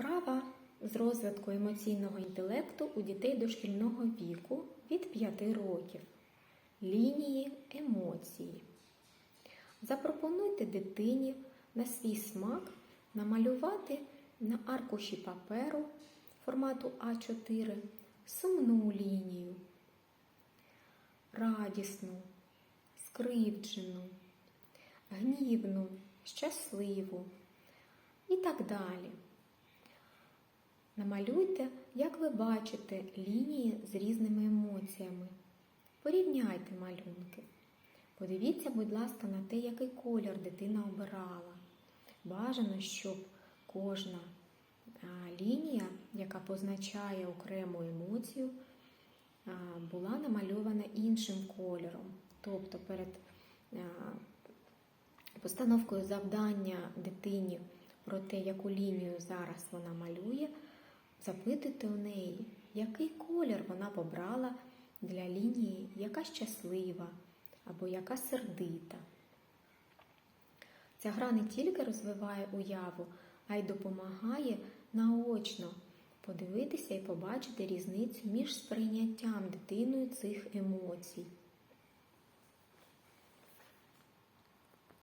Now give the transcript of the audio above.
Вправа з розвитку емоційного інтелекту у дітей дошкільного віку від 5 років. Лінії емоції. Запропонуйте дитині на свій смак намалювати на аркуші паперу формату А4 сумну лінію, радісну, скривджену, гнівну, щасливу і так далі. Намалюйте, як ви бачите, лінії з різними емоціями. Порівняйте малюнки. Подивіться, будь ласка, на те, який колір дитина обирала. Бажано, щоб кожна лінія, яка позначає окрему емоцію, була намальована іншим кольором. Тобто перед постановкою завдання дитині про те, яку лінію зараз вона малює, запитуйте у неї, який колір вона побрала для лінії, яка щаслива або яка сердита. Ця гра не тільки розвиває уяву, а й допомагає наочно подивитися і побачити різницю між сприйняттям дитиною цих емоцій.